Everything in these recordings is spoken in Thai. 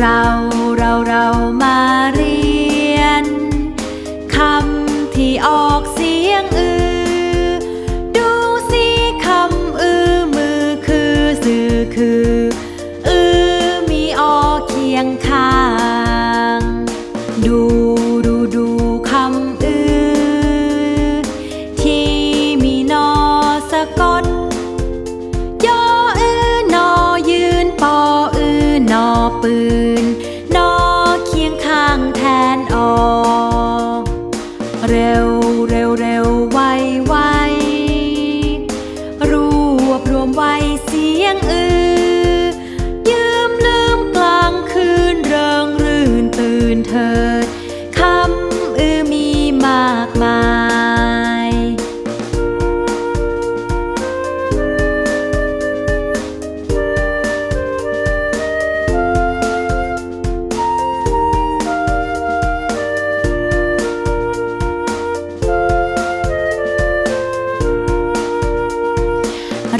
เราเราเรามาเรียนคำที่ออกเสียงอือ ดูสิคำอือมือคือสื่อคือ อือมีออเคียงข้าง ดูดูดูคำอือ ที่มีนอสะกดยออือนอยืนปออือนอปืน ยงอือ ยืมลืมกลางคืนเริงรื่นตื่นเธอ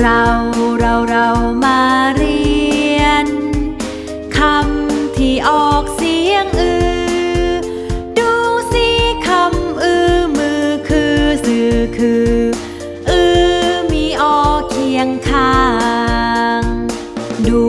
เราเราเรามาเรียน คำที่ออกเสียงอือ ดูสิคำอือมือคือสื่อคือ อือมีออเคียงข้าง ดู